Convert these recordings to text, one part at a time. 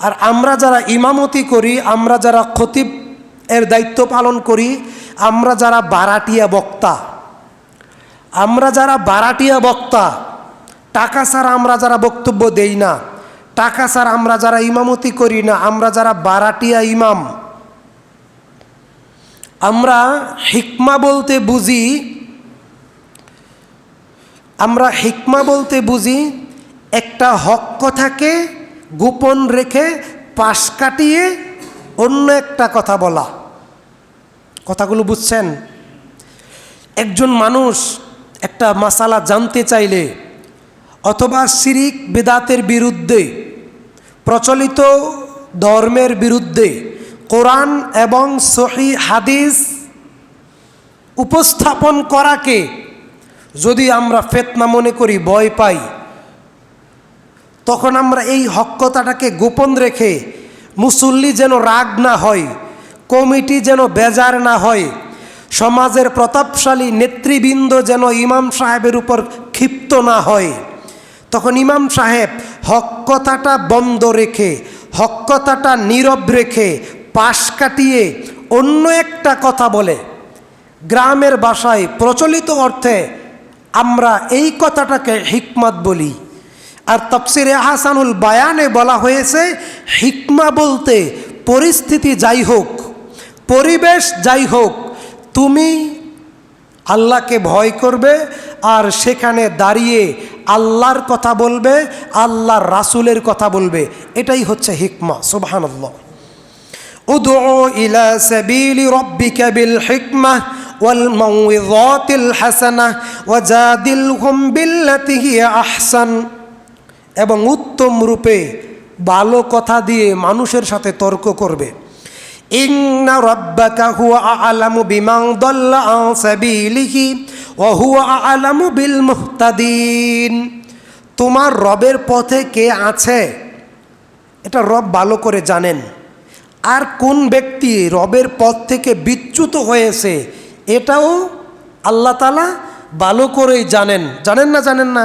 আর আমরা যারা ইমামতি করি, আমরা যারা খতিব এর দায়িত্ব পালন করি, আমরা যারা বারাটিয়া বক্তা, আমরা যারা বারাটিয়া বক্তা, টাকা ছাড়া আমরা যারা বক্তব্য দেই না, টাকা ছাড়া আমরা যারা ইমামতি করি না, আমরা যারা বারাটিয়া ইমাম, আমরা হিকমা বলতে বুঝি, আমরা হিকমা বলতে বুঝি, একটা হক কথাকে গোপন রেখে পাশ কাটিয়ে অন্য একটা কথা বলা। কথাগুলো বুঝছেন? একজন মানুষ একটা মাসালা জানতে চাইলে অথবা শিরিক বেদাতের বিরুদ্ধে, প্রচলিত ধর্মের বিরুদ্ধে কোরআন এবং সহি হাদিস উপস্থাপন করাকে যদি আমরা ফেতনা মনে করি, ভয় পাই তখন আমরা এই হক্কতাটাকে গোপন রেখে মুসল্লি যেন রাগ না হয়, কমিটি যেন বেজার না হয়, সমাজের প্রতাপশালী নেতৃবৃন্দ যেন ইমাম সাহেবের উপর ক্ষিপ্ত না হয়। তখন ইমাম সাহেব হক কথাটা বন্ধ রেখে হক কথাটা নীরব রেখে পাশ কাটিয়ে অন্য একটা কথা বলে। গ্রামের বাসায় প্রচলিত অর্থে আমরা এই কথাটাকে হিকমত বলি। আর তফসিরে আহসানুল বায়ানে বলা হয়েছে হিকমা বলতে পরিস্থিতি যাই হোক পরিবেশ যাই হোক তুমি আল্লাহকে ভয় করবে আর সেখানে দাঁড়িয়ে আল্লাহর কথা বলবে আল্লাহর রাসুলের কথা বলবে এটাই হচ্ছে হিকমা সুবহানাল্লাহ উদউ ইলা সাবিলি রব্বিকা বিল হিকমা والموعظات الحسنة وجادلهم بالتي هي أحسن এবং উত্তম রূপে ভালো কথা দিয়ে মানুষের সাথে তর্ক করবে। ইন্না রব্বাকা হুয়া আলামু বিমান দল্লা ওয়া হুয়া আলামু বিল মুহতাদিন। তোমার রবের পথে কে আছে? এটা রব ভালো করে জানেন। আর কোন ব্যক্তি রবের পথ থেকে বিচ্যুত হয়েছে, এটাও আল্লাহ তালা ভালো করেই জানেন। জানেন না জানেন না?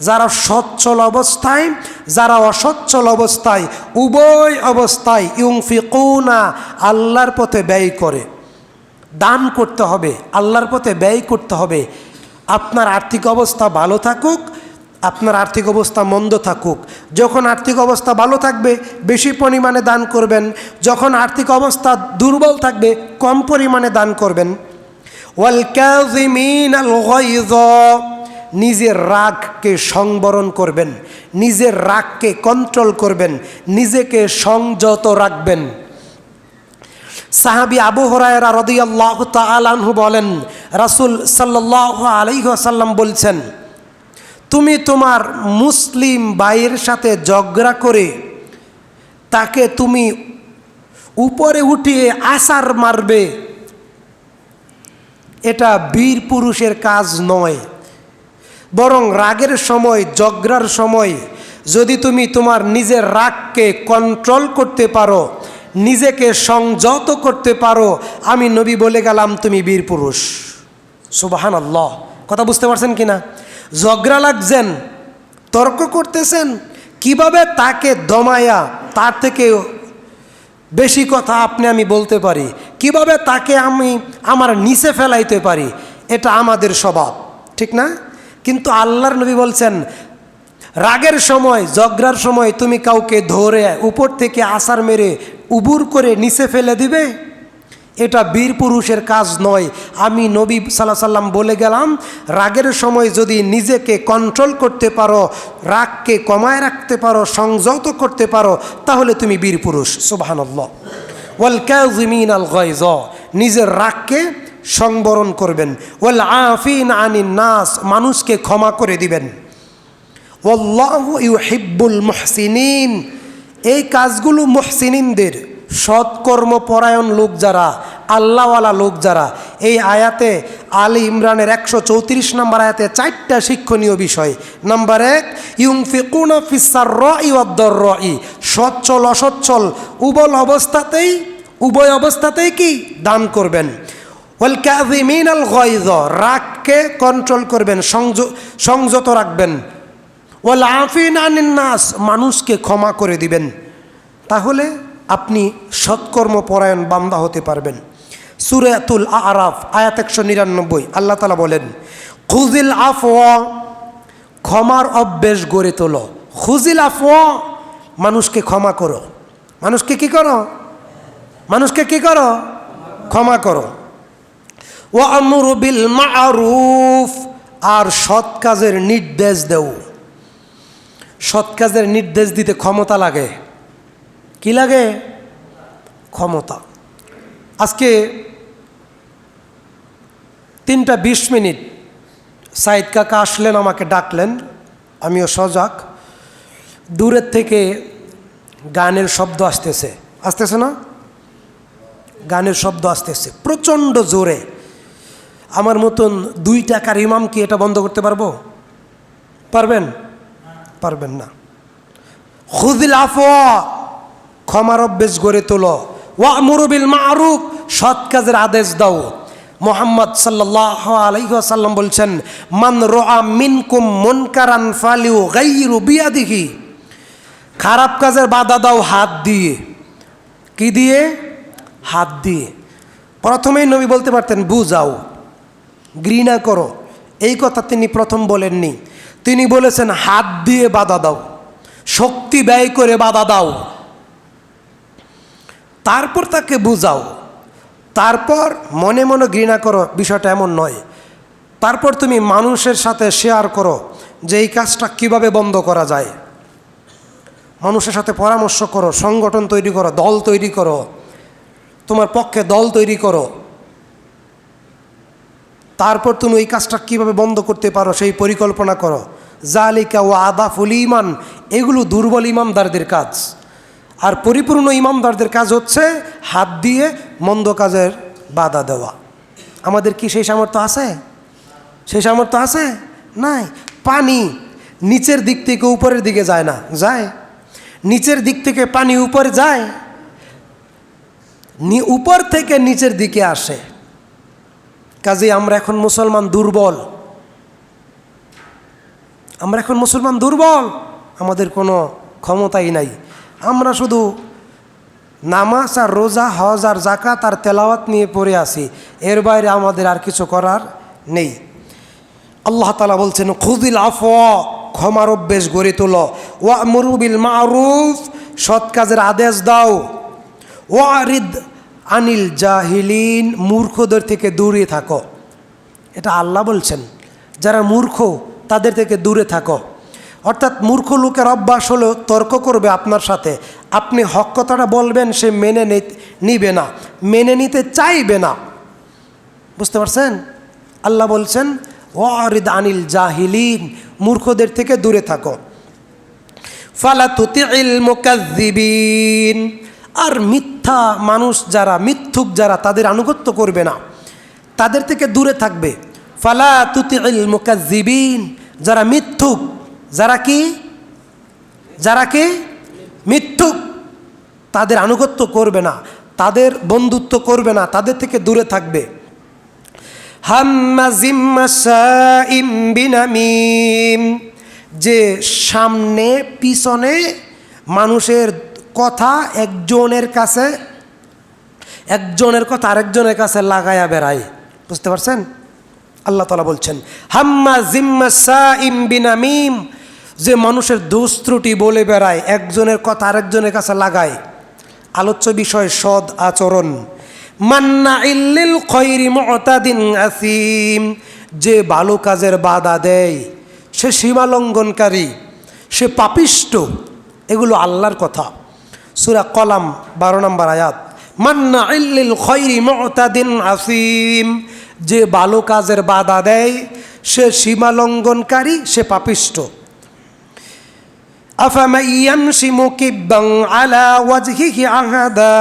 যারা সচ্ছল অবস্থায়, যারা অসচ্ছল অবস্থায়, উভয় অবস্থায় ইউংফিকুনা আল্লাহর পথে ব্যয় করে। দান করতে হবে, আল্লাহর পথে ব্যয় করতে হবে। আপনার আর্থিক অবস্থা ভালো থাকুক, আপনার আর্থিক অবস্থা মন্দ থাকুক। যখন আর্থিক অবস্থা ভালো থাকবে, বেশি পরিমাণে দান করবেন। যখন আর্থিক অবস্থা দুর্বল থাকবে, কম পরিমাণে দান করবেন। ওয়াল গায়য। নিজের রাগকে সংবরণ করবেন, নিজের রাগকে কন্ট্রোল করবেন, নিজেকে সংযত রাখবেন। সাহাবি আবু হরায়রা রদিয়াল্লাহ তালানহু বলেন, রাসুল সাল্লাহ আলহিহাসাল্লাম বলছেন, তুমি তোমার মুসলিম ভাইয়ের সাথে ঝগড়া করে তাকে তুমি উপরে উঠিয়ে আসার মারবে, এটা বীর পুরুষের কাজ নয়। বরং রাগের সময়, ঝগড়ার সময় যদি তুমি তোমার নিজের রাগকে কন্ট্রোল করতে পারো, নিজেকে সংযত করতে পারো, আমি নবী বলে গেলাম তুমি বীর পুরুষ। সুবাহান আল্লাহ কথা বুঝতে পারছেন কি না ঝগড়া লাগছেন, তর্ক করতেছেন, কীভাবে তাকে দমায়া, তার থেকে বেশি কথা আপনি আমি বলতে পারি, কীভাবে তাকে আমি আমার নিচে ফেলাইতে পারি, এটা আমাদের স্বভাব, ঠিক না? কিন্তু আল্লাহর নবী বলছেন, রাগের সময়, ঝগড়ার সময় তুমি কাউকে ধরে উপর থেকে আসার মেরে উবুর করে নিচে ফেলে দিবে? এটা বীর পুরুষের কাজ নয়। আমি নবী সাল্লাহ সাল্লাম বলে গেলাম, রাগের সময় যদি নিজেকে কন্ট্রোল করতে পারো, রাগকে কমায় রাখতে পারো, সংযত করতে পারো, তাহলে তুমি বীর পুরুষ। সুবাহানল্লাহ। ওয়াল ক্যাজিমিন আল গয়জ। নিজের রাগকে সংবরণ করবেন। ওয়াল আফিন আনিন নাস, মানুষকে ক্ষমা করে দিবেন। ওল্লাহ ইউ হিব্বুল মহসিনিন, এই কাজগুলো মহসিনিনদের, সৎকর্মপরায়ণ লোক যারা, আল্লাহওয়ালা লোক যারা, এই আয়াতে আলী ইমরানের একশো চৌত্রিশ নম্বর আয়াতে চারটা শিক্ষণীয় বিষয়। নাম্বার এক ইউং ফিকুনা ফিসার র ইদ্দর র ই সচ্ছল অসচ্ছল, উবল অবস্থাতেই, উভয় অবস্থাতেই কি? দান করবেন। ওয়াল রাগকে কন্ট্রোল করবেন, সংয- সংযত রাখবেন। ওয়াল আফিন আনিন নাস মানুষকে ক্ষমা করে দিবেন। তাহলে আপনি সৎকর্মপরায়ণ বান্দা হতে পারবেন। সুরাতুল আরাফ, আয়াত একশো নিরানব্বই, আল্লাহ তালা বলেন খুজিল আফ ক্ষমার অভ্যেস গড়ে তোলো। খুজিল আফ মানুষকে ক্ষমা করো। মানুষকে কি করো? মানুষকে কি করো? ক্ষমা করো। ও আমরু বিল মারুফ, আর সৎ কাজের নির্দেশ দেও। সৎ কাজের নির্দেশ দিতে ক্ষমতা লাগে। কি লাগে? ক্ষমতা। আজকে তিনটা বিশ মিনিট সাইদ কাকা আসলেন, আমাকে ডাকলেন। আমিও সজাগ। দূরের থেকে গানের শব্দ আসতেছে। আসতেছে না? গানের শব্দ আসতেছে। প্রচণ্ড জোরে। আমার মতন দুই টাকার ইমাম কি এটা বন্ধ করতে পারব? পারবেন? পারবেন না। খুদিল আফওয়া ক্ষমার অভ্যেস গড়ে তোলো। ওয়া মুরুবিল মারুফ, সৎ কাজের আদেশ দাও। মোহাম্মদ সাল্লাহ আলাইসাল্লাম বলছেন, মান রোয়া মিনকুম মুনকারান ফালিউ গাইরু বিয়াদিহি। খারাপ কাজের বাধা দাও হাত দিয়ে। কি দিয়ে? হাত দিয়ে। প্রথমেই নবী বলতে পারতেন, বুঝাও। ঘৃণা করো। এই কথা তিনি প্রথম বলেননি। তিনি বলেছেন, হাত দিয়ে বাধা দাও। শক্তি ব্যয় করে বাধা দাও। তারপর তাকে বুঝাও। তারপর মনে মনে ঘৃণা করো, বিষয়টা এমন নয়। তারপর তুমি মানুষের সাথে শেয়ার করো যে এই কাজটা কীভাবে বন্ধ করা যায়। মানুষের সাথে পরামর্শ করো, সংগঠন তৈরি করো, দল তৈরি করো। তোমার পক্ষে দল তৈরি করো। তারপর তুমি ওই কাজটা কীভাবে বন্ধ করতে পারো, সেই পরিকল্পনা করো। জালিকা ও আদাফুল ইমান এগুলো দুর্বল ইমানদারদের কাজ। আর পরিপূর্ণ ইমানদারদের কাজ হচ্ছে হাত দিয়ে মন্দ কাজের বাধা দেওয়া। আমাদের কি সেই সামর্থ্য আছে? সেই সামর্থ্য আছে? নাই। পানি নিচের দিক থেকে উপরের দিকে যায় না, যায়। নিচের দিক থেকে পানি উপরে যায়। উপর থেকে নিচের দিকে আসে। কাজে আমরা এখন মুসলমান দুর্বল। আমরা এখন মুসলমান দুর্বল, আমাদের কোনো ক্ষমতাই নাই। আমরা শুধু নামাজ আর রোজা, হজ আর জাকাত আর তেলাওয়াত নিয়ে পড়ে আসি এর বাইরে আমাদের আর কিছু করার নেই। আল্লাহ তালা বলছেন খুদিল আফ ক্ষমার অভ্যেস গড়ে তোলো। ওয়া মরুবিল মারুফ, সৎ কাজের আদেশ দাও। ওয়ারিদ আনিল জাহিলিন মূর্খদের থেকে দূরে থাকো। এটা আল্লাহ বলছেন, যারা মূর্খ তাদের থেকে দূরে থাকো। অর্থাৎ মূর্খ লোকের অভ্যাস হলো তর্ক করবে আপনার সাথে। আপনি হক কথাটা বলবেন, সে মেনে নিবে না, মেনে নিতে চাইবে না। বুঝতে পারছেন? আল্লাহ বলছেন, ওয়ারিদ আনিল জাহিলিন, মূর্খদের থেকে দূরে থাকো। ফালা মুকাজ্জিবিন আর মিথ্যা মানুষ যারা, মিথ্যুক যারা, তাদের আনুগত্য করবে না। তাদের থেকে দূরে থাকবে। ফালা তুতিল মুকাজ্জিবিন। যারা মিথ্যুক, যারা কি? যারা কি? মিথ্যুক। তাদের আনুগত্য করবে না। তাদের বন্ধুত্ব করবে না। তাদের থেকে দূরে থাকবে। যে সামনে, পিছনে মানুষের কথা একজনের কাছে, একজনের কথা আরেকজনের কাছে লাগায়া বেড়ায়। বুঝতে পারছেন? আল্লাহ তালা বলছেন, হাম্মা জিম্মা সাইম বিনামিম। যে মানুষের দোষ ত্রুটি বলে বেড়ায়, একজনের কথা আরেকজনের কাছে লাগায়। আলোচ্য বিষয় সদ আচরণ। মান্না ইল্লিল খৈরি মতাদিন আসিম। যে ভালো কাজের বাধা দেয়, সে সীমালঙ্ঘনকারী সে পাপিষ্ট, এগুলো আল্লাহর কথা। সুরা কলাম বারো নম্বর আয়াত মান্না ইল্লিল খৈরি মতাদিন আসিম যে ভালো কাজের বাধা দেয় সে সীমালঙ্ঘনকারী সে পাপিষ্ট أفمن يمشي مكبا على وجهه أهدى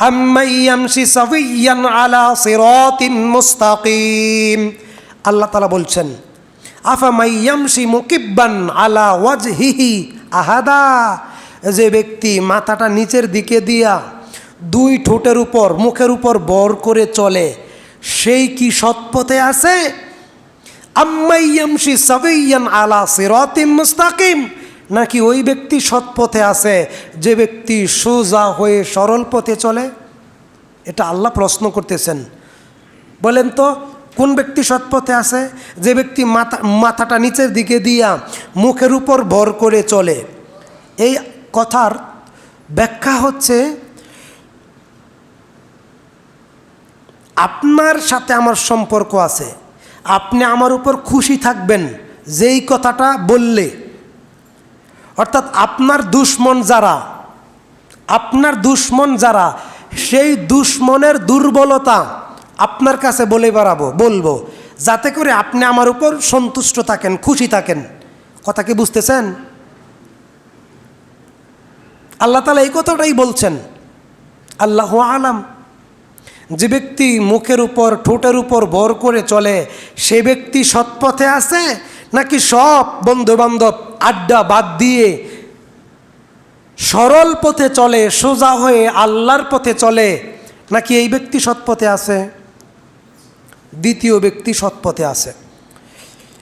أمن يمشي سويا على صراط مستقيم আল্লাহ তালা বলছেন আফামাই ইয়ামশি মুকিব্বান আলা ওয়াজহিহি আহাদা যে ব্যক্তি মাথাটা নিচের দিকে দিয়া দুই ঠোঁটের উপর, মুখের উপর বর করে চলে, সেই কি সৎপথে আছে? আম্মাইয়ামশি আলা মুস্তাকিম। নাকি ওই ব্যক্তি সৎপথে আছে, যে ব্যক্তি সোজা হয়ে সরল পথে চলে? এটা আল্লাহ প্রশ্ন করতেছেন। বলেন তো, কোন ব্যক্তি সৎপথে আছে, যে ব্যক্তি মাথা, মাথাটা নিচের দিকে দিয়া মুখের উপর ভর করে চলে? এই কথার ব্যাখ্যা হচ্ছে, আপনার সাথে আমার সম্পর্ক আছে, আপনি আমার উপর খুশি থাকবেন যেই কথাটা বললে। অর্থাৎ আপনার দুশ্মন যারা, আপনার দুশ্মন যারা, সেই দুশ্মনের দুর্বলতা আপনার কাছে বলে বেড়াবো, বলব, যাতে করে আপনি আমার উপর সন্তুষ্ট থাকেন, খুশি থাকেন। কথা কি বুঝতেছেন? আল্লাহ তালা এই কথাটাই বলছেন, আল্লাহ আলাম, যে ব্যক্তি মুখের উপর, ঠোঁটের উপর বর করে চলে, সে ব্যক্তি সৎপথে আছে নাকি সব বন্ধু বান্ধব আড্ডা বাদ দিয়ে সরল পথে চলে, সোজা হয়ে আল্লাহর পথে চলে, নাকি এই ব্যক্তি সৎপথে আছে? দ্বিতীয় ব্যক্তি সৎপথে আছে।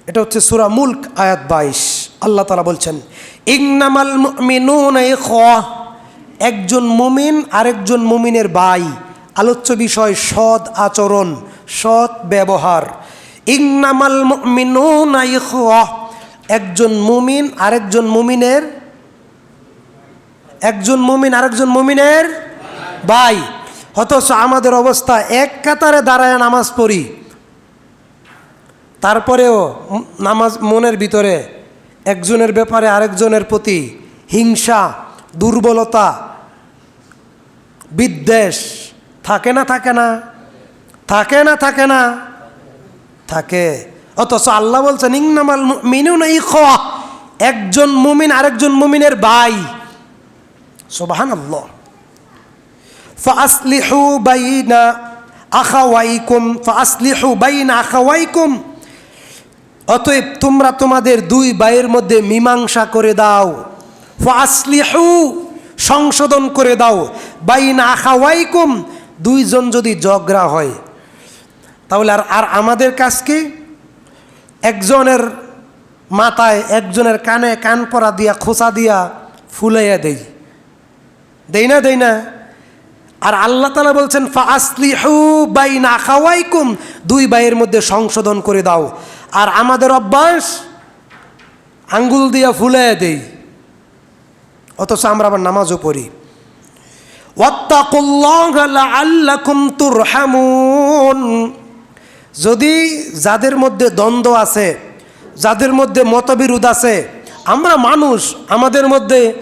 এটা হচ্ছে সুরা মুল্ক, আয়াত বাইশ। আল্লাহ তালা বলছেন ইংনামাল মিনুন একজন মুমিন, আরেকজন মুমিনের বাই আলোচ্য বিষয়, সৎ আচরণ, সৎ ব্যবহার। ইংনামাল মিনুন একজন মুমিন, আরেকজন মুমিনের একজন মুমিন, আরেকজন মুমিনের ভাই। অথচ আমাদের অবস্থা, এক কাতারে দাঁড়ায় নামাজ পড়ি। তারপরেও নামাজ মনের ভিতরে একজনের ব্যাপারে আরেকজনের প্রতি হিংসা, দুর্বলতা, বিদ্বেষ থাকে না থাকে না? থাকে না থাকে না? থাকে। অথচ আল্লাহ বলছেন ইংনামাল মিনু নাই খ একজন মুমিন আরেকজন মুমিনের বাই সোবাহান আল্লাহ ফাসলিহু বাইনা আখাওয়াইকুম ফাসলিহু বাইনা আখাওয়াইকুম। অতএব তোমরা তোমাদের দুই ভাইয়ের মধ্যে মীমাংসা করে দাও। ফাসলিহু, সংশোধন করে দাও। বাইন আখাওয়াইকুম, দুইজন যদি ঝগড়া হয়। তাহলে আর আর আমাদের কাজ কি? একজনের মাথায়, একজনের কানে কান পরা দিয়া খোসা দিয়া ফুলাইয়া দেই। দেই না দেই না? আর আল্লাহ তালা বলছেন, ফাসলিহু বাইনা খাওয়াইকুম দুই ভাইয়ের মধ্যে সংশোধন করে দাও। আর আমাদের অভ্যাস আঙ্গুল দিয়া ফুলে দেই। অথচ আমরা আবার নামাজও পড়ি। যদি যাদের মধ্যে দ্বন্দ্ব আছে, যাদের মধ্যে মতবিরোধ আছে, আমরা মানুষ, আমাদের মধ্যে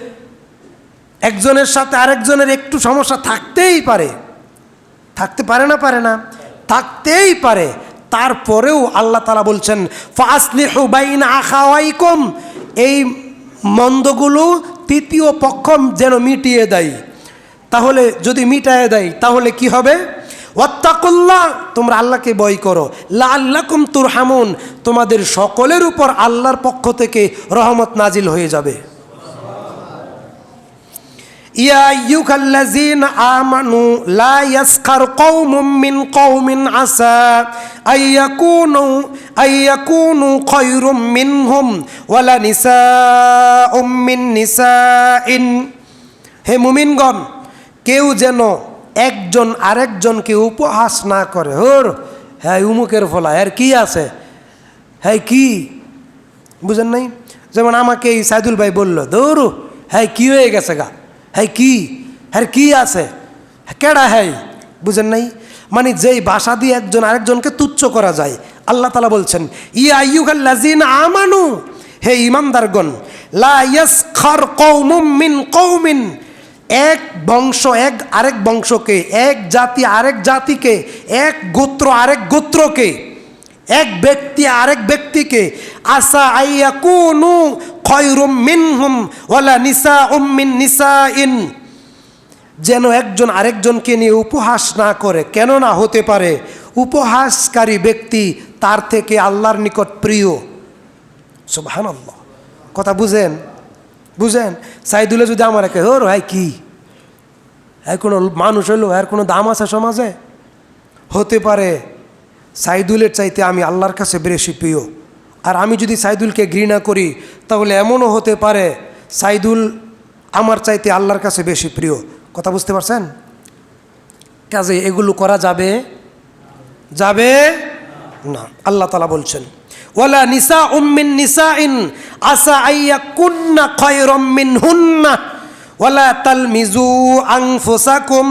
একজনের সাথে আরেকজনের একটু সমস্যা থাকতেই পারে। থাকতে পারে না পারে না। থাকতেই পারে। তারপরেও আল্লাহ তালা বলছেন ফাসলি হুবাইন আখাওয়াইকম এই মন্দগুলো তৃতীয় পক্ষ যেন মিটিয়ে দেয়। তাহলে যদি মিটায় দেয়, তাহলে কি হবে? ওয়াত্তাকুল্লাহ তোমরা আল্লাহকে বই করো। লা আল্লাকুম তুরহামুন তোমাদের সকলের উপর আল্লাহর পক্ষ থেকে রহমত নাজিল হয়ে যাবে। ইয়া ইউকাল্লাযিন আমানু লা ইয়াসখার কওমুম মিন কওমিন আসা আইয়াকুনু আইয়াকুনু খায়রুম মিনহুম ওয়ালা নিসাউম মিন নিসাইন। হে মুমিনগণ, কেউ যেন একজন আরেকজনকে উপহাস না করে। হোর হ্যাঁ উমুকের ফলা, এর কি আছে? হ্যাঁ কি? বুঝেন নাই? যেমন আমাকে এই সাইদুল ভাই বলল, দৌড় হ্যাঁ কি হয়ে গেছে গা? হ্যাঁ কি হ্যাঁ কি আছে কেডা হ্যাঁ বুঝেন নাই মানে যেই ভাষা দিয়ে একজন আরেকজনকে তুচ্ছ করা যায় আল্লাহ তালা বলছেন ই আইয়ুকাল্লাজিন আমানু হে ইমানদারগণ লা ইয়াসখার কওমুম মিন কওমিন এক বংশ এক আরেক বংশকে এক জাতি আরেক জাতিকে এক গোত্র আরেক গোত্রকে এক ব্যক্তি আরেক ব্যক্তিকে আসা আইয়া কুনু খয়রুম মিনহুম ওয়ালা নিসা উম্মিন নিসা ইন যেন একজন আরেকজনকে নিয়ে উপহাস না করে, কেন না হতে পারে? উপহাসকারী ব্যক্তি তার থেকে আল্লাহর নিকট প্রিয়। সুবহান আল্লাহ কথা বুঝেন? বুঝেন? সাইদুলে যদি আমার একে হর ভাই কি? হ্যাঁ কোনো মানুষ হলো আর কোনো দাম আছে সমাজে? হতে পারে। সাইদুলের চাইতে আমি আল্লাহর কাছে বেশি প্রিয়। আর আমি যদি সাইদুলকে ঘৃণা করি, তাহলে এমনও হতে পারে সাইদুল আমার চাইতে আল্লাহর কাছে বেশি প্রিয়। কথা বুঝতে পারছেন? কাজে এগুলো করা যাবে? যাবে না। আল্লাহ তালা বলছেন, ওয়ালা নিসা উম্মিন নিসা ইন আসা আইয়া কুন্না খয়রম মিন হুন্না ওয়ালা তালমিজু আংফুসাকুম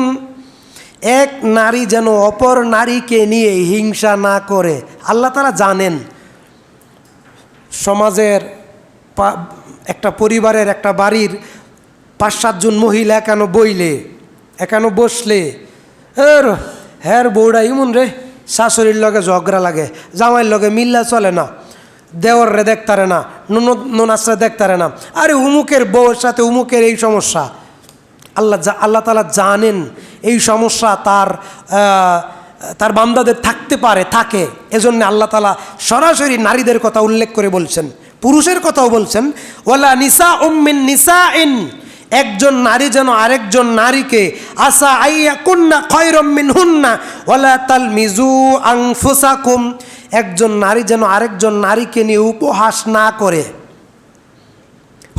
এক নারী যেন অপর নারীকে নিয়ে হিংসা না করে। আল্লাহ তারা জানেন সমাজের একটা পরিবারের একটা বাড়ির পাঁচ সাতজন মহিলা একানো বইলে? একানো বসলে? এর হ্যার বউটা ইমন রে, শাশুড়ির লগে ঝগড়া লাগে, জামাইয়ের লগে মিল্লা চলে না দেওয়ার রে দেখতারে না নোনাসরা দেখতারে না। আরে উমুকের বউয়ের সাথে উমুকের এই সমস্যা? আল্লাহ আল্লাহ তালা জানেন এই সমস্যা তার তার বান্দাদের থাকতে পারে, থাকে। এজন্য আল্লাহ তালা সরাসরি নারীদের কথা উল্লেখ করে বলছেন, পুরুষের কথাও বলছেন ওলা নিসা উম্মিন নিসা ইন একজন নারী যেন আরেকজন নারীকে, আসা আইয়া কুন্না খয়রম্মিন হুন্না ওলা তাল মিজু আংফুসাকুম একজন নারী যেন আরেকজন নারীকে নিয়ে উপহাস না করে।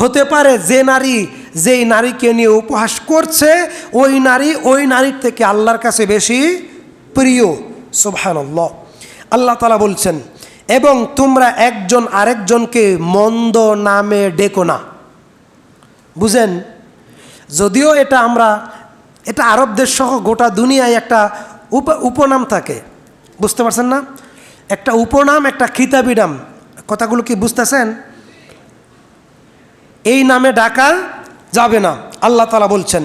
হতে পারে যে নারী যেই নারীকে নিয়ে উপহাস করছে, ওই নারী ওই নারীর থেকে আল্লাহর কাছে বেশি প্রিয়, সুবহানাল্লাহ। আল্লাহ তালা বলছেন, এবং তোমরা একজন আরেকজনকে মন্দ নামে ডেকো না। বুঝেন? যদিও এটা আমরা, এটা আরব দেশ সহ গোটা দুনিয়ায় একটা উপ, উপনাম থাকে। বুঝতে পারছেন না? একটা উপনাম, একটা খিতাবি নাম। কথাগুলো কি বুঝতেছেন? এই নামে ডাকা যাবে না, আল্লাহ তালা বলছেন।